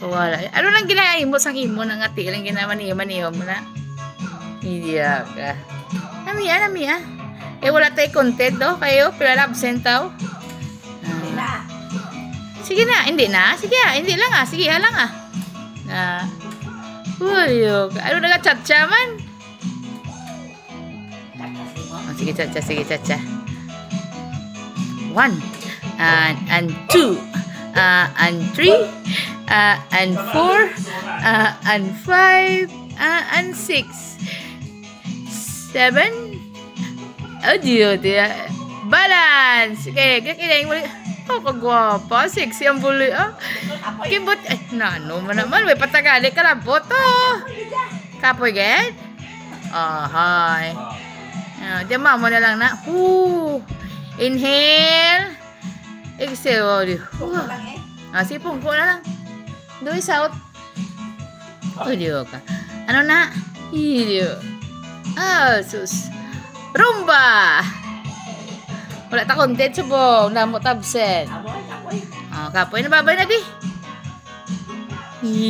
Wala. Ano lang ginaya mo sang imo nang ati lang ginamaniyo maniyo mo na. Iya ka. Nami ah, nami ah. Eh wala tayo content do kayo, pero absent tao. Ah. Na. Sige na, hindi na. Sige ah, hindi lang ah. Sige, halang ah. Na. Uyo, ano na chat man? Kakasi mo. Oh, sige, chacha, sige, chacha. One, and, and two, uh, and three, uh, and four, uh, and five, uh, and six, seven, oh, Diyo, Diyo. Balance! Okay, kakilayin mo. Oh, kagwapa. Sexy ang buloy. Oh, kibot. Eh, nano mo naman. May patagali ka lang po to. Kapoy, get? Oh, hi. Ah, diyan mo na lang na. Whoo! Inhale. Exhale. Oh, eh. Ah, sipong ko na lang. Do is out. Oh, diyo ka. Ano na? Iyo. Ah, sus. Rumba! Wala ta content subong. Namo tabsen. Apoy, apoy. Ah, kapoy na babay na di.